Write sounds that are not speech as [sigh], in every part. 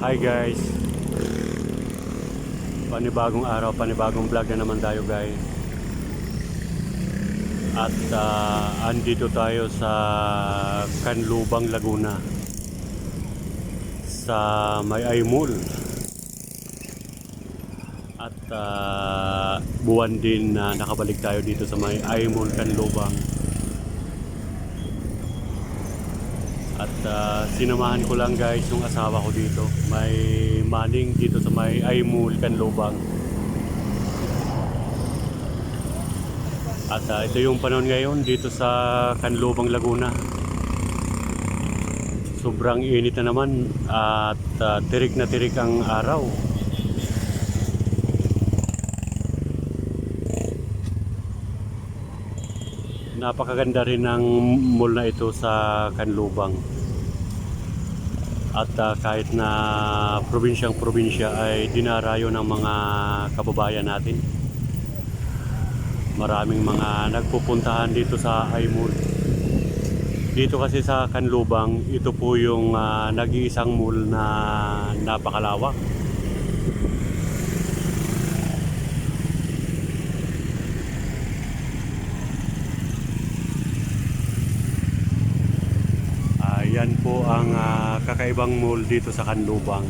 Hi guys. Panibagong araw, panibagong vlog na naman tayo guys. At ah, andito tayo sa Canlubang, Laguna. Sa May Aymul At ah, buwan din na nakabalik tayo dito sa May Aymul, Canlubang Ah, sinamahan ko lang guys yung asawa ko dito. May maning dito sa may Aymul, Canlubang. At ah, ito yung panahon ngayon dito sa Canlubang, Laguna. Sobrang init na naman at ah, tirik na tirik ang araw. Napakaganda rin ng mall na ito sa Canlubang. At ah, kahit na probinsyang probinsya ay dinarayo ng mga kababayan natin. Maraming mga nagpupuntahan dito sa Aymul. Dito kasi sa Canlubang, ito po yung ah, nag-iisang mall na napakalawak. Ayan po ang kakaibang mall dito sa Canlubang.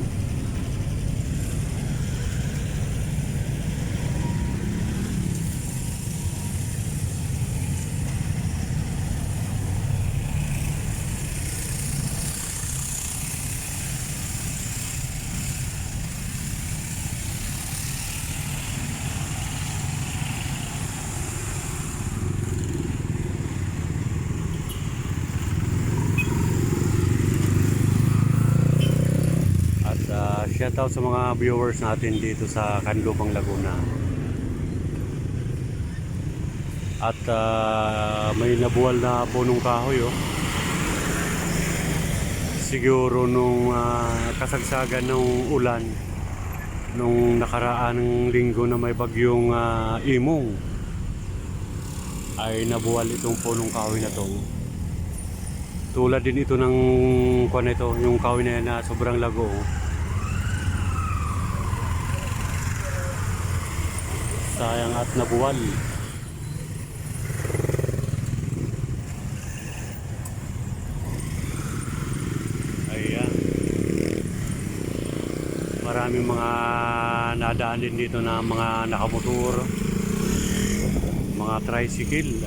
At uh, shout out sa mga viewers natin dito sa Canlubang, Laguna. At ah, may nabuwal na punong kahoy oh. Siguro nung ah, kasagsagan ng ulan nung nakaraang linggo na may bagyong ah, imong ay nabuwal itong punong kahoy na to. Tulad din ito ng kuan na ito, yung kahoy na yan na sobrang lago. oh. Sayang at nabuwal. Ayan. Maraming mga nadaan din dito na mga nakamotor, mga tricycle.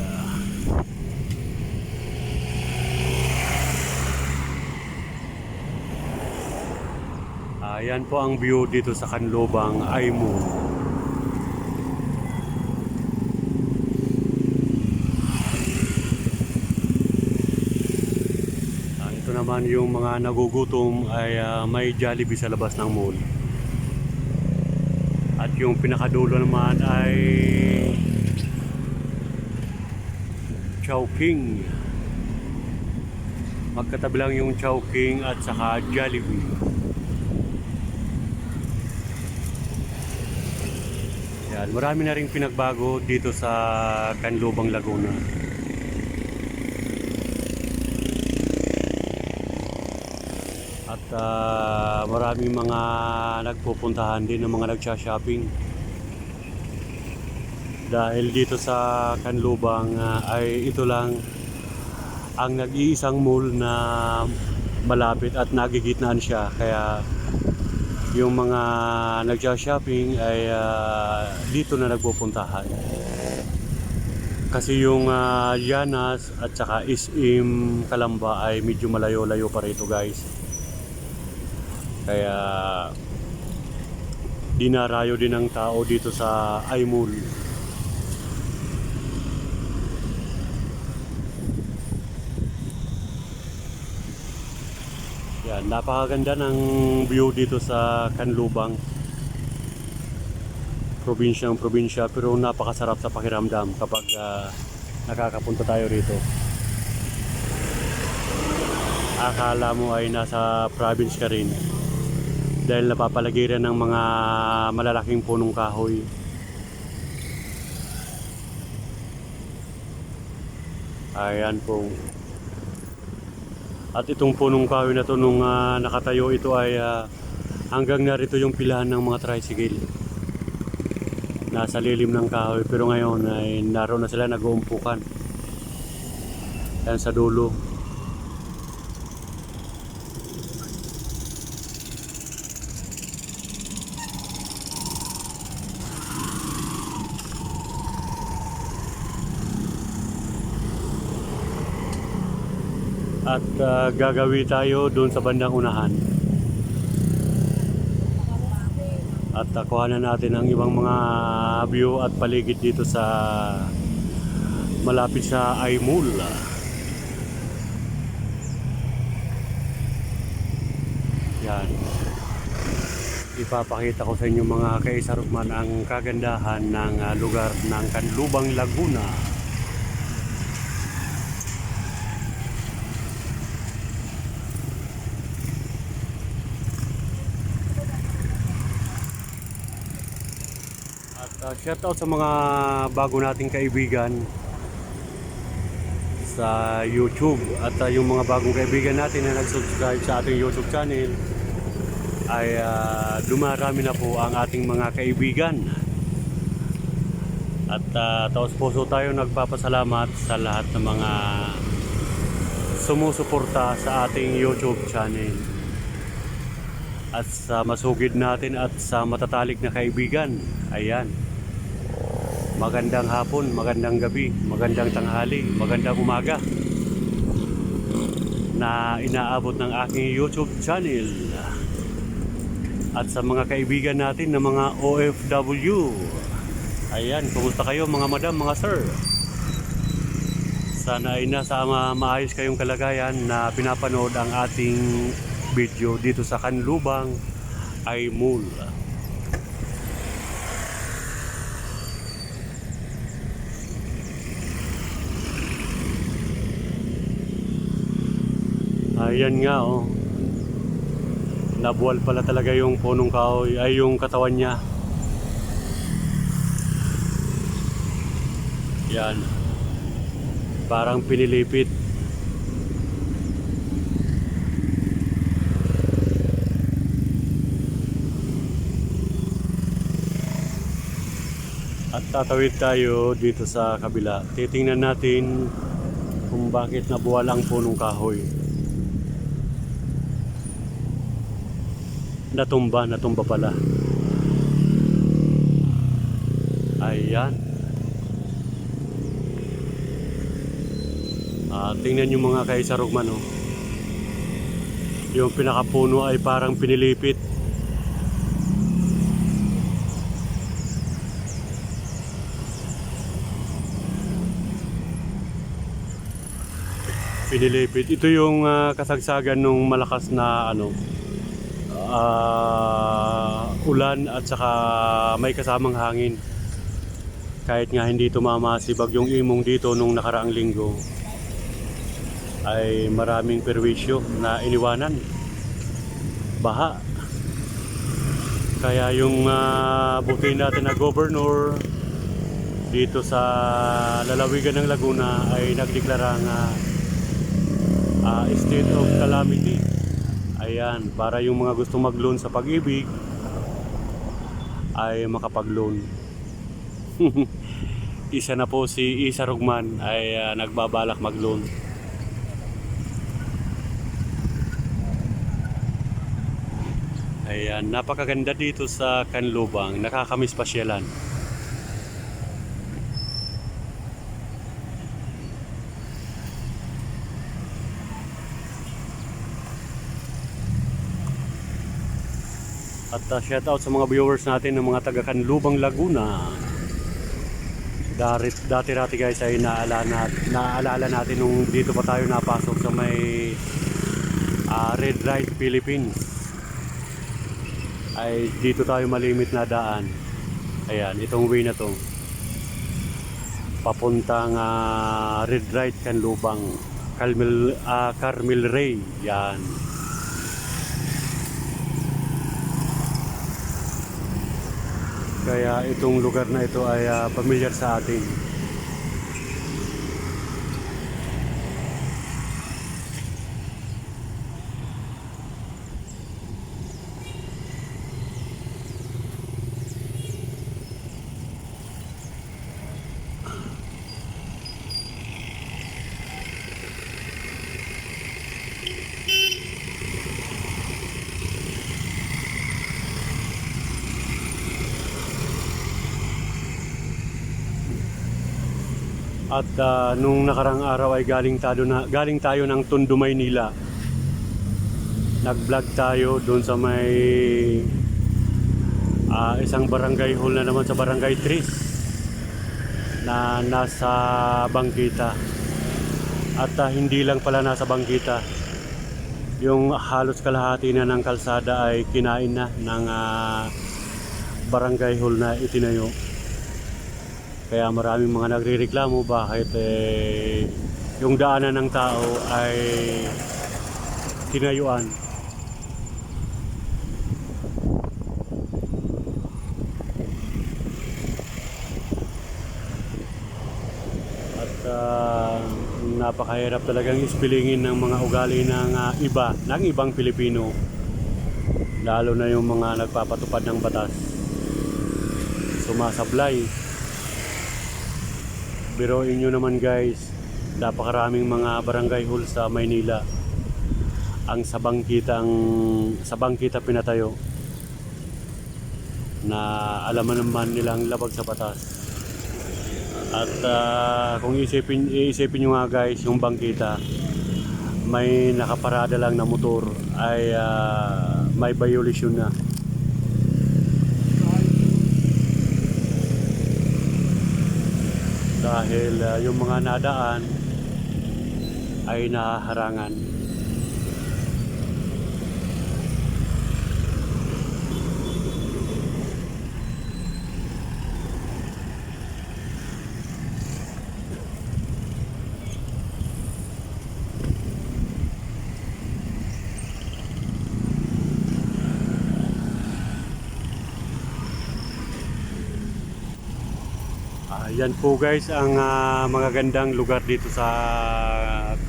Ayan po ang view dito sa Canlubang Aymo. Ah, ito naman yung mga nagugutom ay ah, may Jollibee sa labas ng mall. At yung pinakadulo naman ay Chowking. Magkatabi lang yung Chowking at saka Jollibee. Yan, marami na rin pinagbago dito sa Canlubang, Laguna. At ah, maraming mga nagpupuntahan din ng mga nagsha-shopping. Dahil dito sa Canlubang ah, ay ito lang ang nag-iisang mall na malapit at nagigitnaan siya. Kaya yung mga nagsha-shopping ay ah, dito na nagpupuntahan. Kasi yung ah, Llanas at saka SM Kalamba ay medyo malayo-layo pa rito guys. Kaya dinarayo din ng tao dito sa Aymul. Yan, napakaganda ng view dito sa Canlubang. Probinsyang probinsya pero napakasarap sa pakiramdam kapag ah, nakakapunta tayo rito. Akala mo ay nasa province ka rin dahil napapalagiran ng mga malalaking punong kahoy. Ayan po. At itong punong kahoy na to nung ah, nakatayo ito ay ah, Hanggang narito yung pilahan ng mga tricycle. Nasa lilim ng kahoy pero ngayon ay naroon na sila nag-uumpukan. Yan sa dulo. At ah, gagawi tayo doon sa bandang unahan. At uh, kuhanan natin ang ibang mga view at paligid dito sa malapit sa Aymul. Yan. Ipapakita ko sa inyo mga kaisarukman ang kagandahan ng ah, lugar ng Kanlubang Laguna. Shout out sa mga bago nating kaibigan sa YouTube at uh, yung mga bagong kaibigan natin na nag-subscribe sa ating YouTube channel ay uh, dumarami na po ang ating mga kaibigan. At uh, taos puso tayo nagpapasalamat sa lahat ng mga sumusuporta sa ating YouTube channel. At sa masugid natin at sa matatalik na kaibigan. Ayan. Magandang hapon, magandang gabi, magandang tanghali, magandang umaga na inaabot ng aking YouTube channel. At sa mga kaibigan natin na mga OFW. Ayan, kumusta kayo mga madam, mga sir? Sana ay nasa ma- maayos kayong kalagayan na pinapanood ang ating video dito sa Kanlubang ay Mul. Ayan nga oh. Nabuwal pala talaga yung punong kahoy ay yung katawan niya. Yan. Parang pinilipit. At tatawid tayo dito sa kabila. Titingnan natin kung bakit nabuwal ang punong kahoy. Natumba, natumba pala. Ayan. Ah, tingnan yung mga kaisarugman oh. Yung pinakapuno ay parang pinilipit. Pinilipit. Ito yung ah, kasagsagan ng malakas na ano ah, ulan at saka may kasamang hangin. Kahit nga hindi tumama si Bagyong Imong dito nung nakaraang linggo ay maraming perwisyo na iniwanan. Baha. Kaya yung uh, buti natin na governor dito sa lalawigan ng Laguna ay nagdeklara nga ah, state of calamity. Ayan, para yung mga gusto mag-loan sa pag-ibig ay makapag-loan. [laughs] Isa na po si Isa Rugman ay ah, nagbabalak mag-loan. Ayan, napakaganda dito sa Kanlubang, nakakamiss pasyalan. At uh, shout out sa mga viewers natin ng mga taga Kanlubang Laguna. Dati, dati rati guys ay naalala, naalala natin nung dito pa tayo napasok sa may ah, Red Light Philippines. Ay dito tayo malimit na daan. Ayan, itong way na to. Papuntang ah, Red Light Kanlubang. Carmel, ah, Carmel Ray. Yan. Kaya itong lugar na ito ay ah, pamilyar sa atin. At ah, nung nakarang araw ay galing tayo, na, galing tayo ng Tondo, Maynila. Nag-vlog tayo doon sa may ah, isang barangay hall na naman sa barangay Tris na nasa Bangkita. At ah, hindi lang pala nasa Bangkita. Yung halos kalahati na ng kalsada ay kinain na ng ah, barangay hall na itinayo. Kaya maraming mga nagrereklamo bakit eh, yung daanan ng tao ay tinayuan. At ah, napakahirap talagang ispilingin ng mga ugali ng ah, iba, ng ibang Pilipino. Lalo na yung mga nagpapatupad ng batas. Sumasablay. Biroin nyo naman guys, napakaraming mga barangay hall sa Maynila. Ang sabang kita ang sabang kita pinatayo na alam naman nilang labag sa batas. At ah, kung isipin, iisipin nyo nga guys, yung bangkita, may nakaparada lang na motor ay ah, may violation na. Dahil ah, yung mga nadaan ay nahaharangan. Yan po guys ang ah, mga gandang lugar dito sa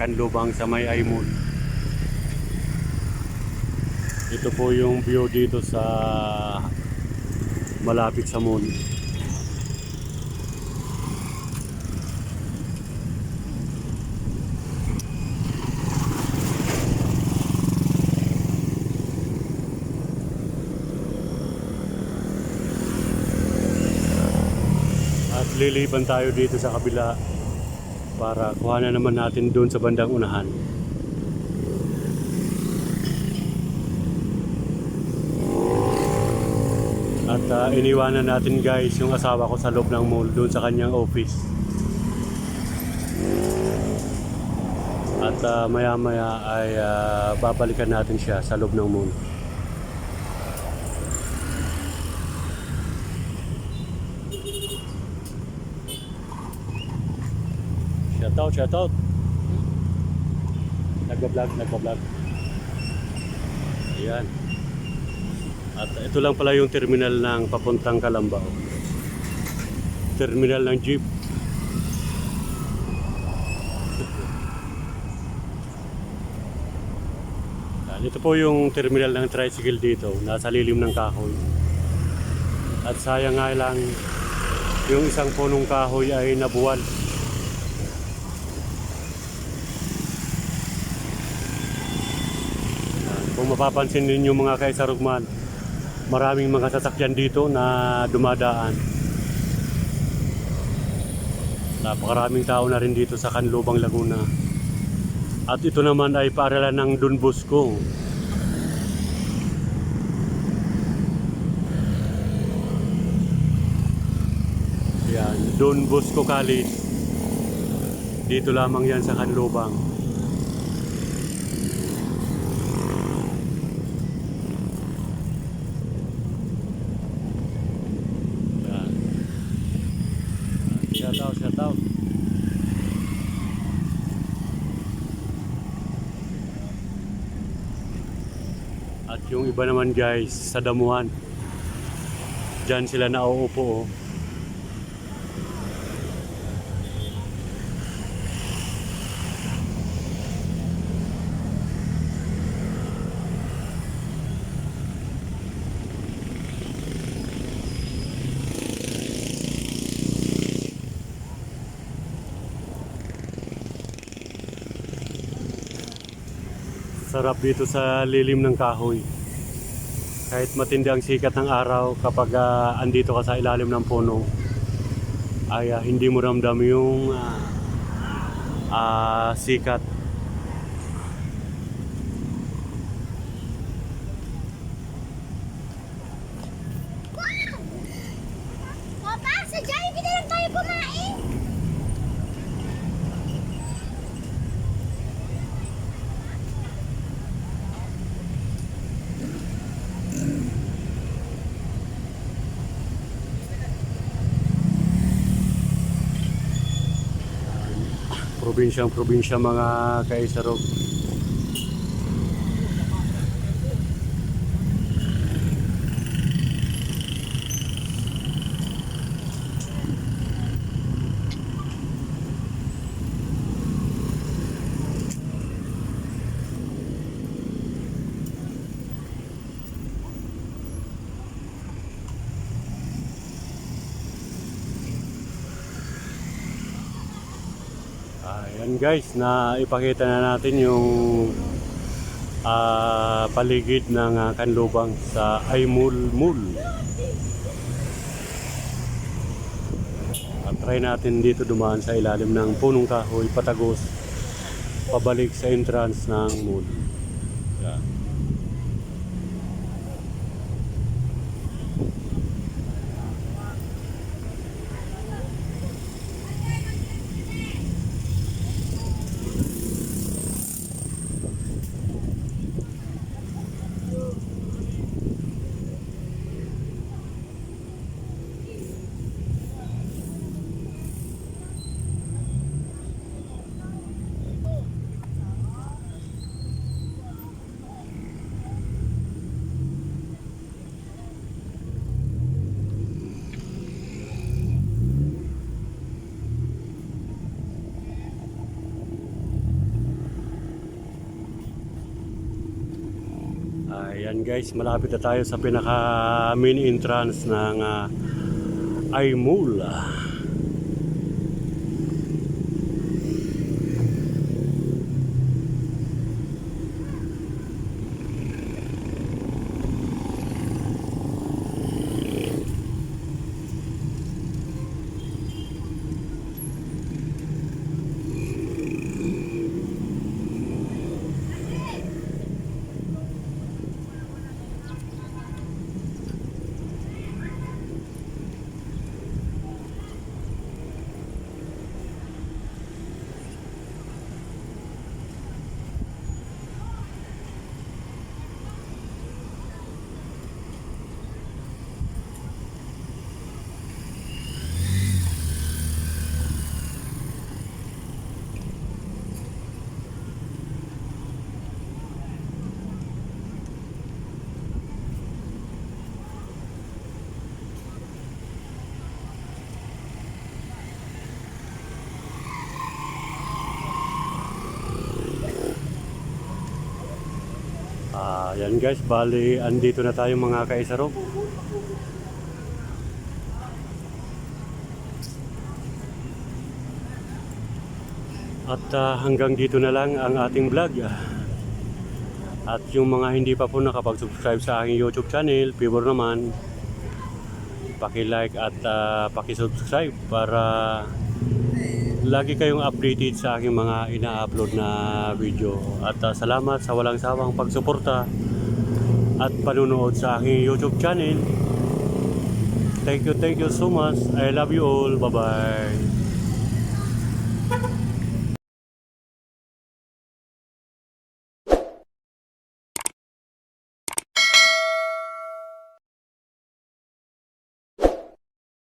Kanlubang sa May Aymon. Ito po yung view dito sa malapit sa moon. At liliban tayo dito sa kabila para kuhanan naman natin doon sa bandang unahan. At ah, iniwanan natin guys yung asawa ko sa loob ng mall doon sa kanyang office. At maya maya ay ah, babalikan natin siya sa loob ng mall. Shout out, shout out. Nagbablog, nagbablog. Ayan. At ito lang pala yung terminal ng papuntang Calambao. Terminal ng jeep. Ito po yung terminal ng tricycle dito. Nasa lilim ng kahoy. At sayang nga lang yung isang punong kahoy ay nabuwal. Kung mapapansin ninyo mga kaisarugman, maraming mga sasakyan dito na dumadaan. Napakaraming tao na rin dito sa Canlubang, Laguna. At ito naman ay paaralan ng Don Bosco. Yan, Don Bosco College. Dito lamang yan sa Canlubang. Yan. Shout out, shout out. At yung iba naman guys, sa damuhan. Diyan sila nauupo oh. Sarap dito sa lilim ng kahoy. Kahit matindi ang sikat ng araw kapag ah, andito ka sa ilalim ng puno, ay ah, hindi mo ramdam yung ah, ah, sikat. Probinsyang probinsya mga kaisarog. Ayan guys, na ipakita na natin yung ah, paligid ng ah, Kanlubang sa Aymul Mul. At try natin dito dumaan sa ilalim ng punong kahoy patagos pabalik sa entrance ng mall. Yan. Ayan guys, malapit na tayo sa pinaka main entrance ng uh, Aymul. Ayan guys, bali andito na tayo mga kaisarog. At ah, hanggang dito na lang ang ating vlog. [laughs] At yung mga hindi pa po nakapag-subscribe sa aking YouTube channel, favor naman, paki-like at uh, paki-subscribe para lagi kayong updated sa aking mga ina-upload na video. At ah, salamat sa walang sawang pagsuporta at panunood sa aking YouTube channel. Thank you, thank you so much. I love you all. Bye-bye.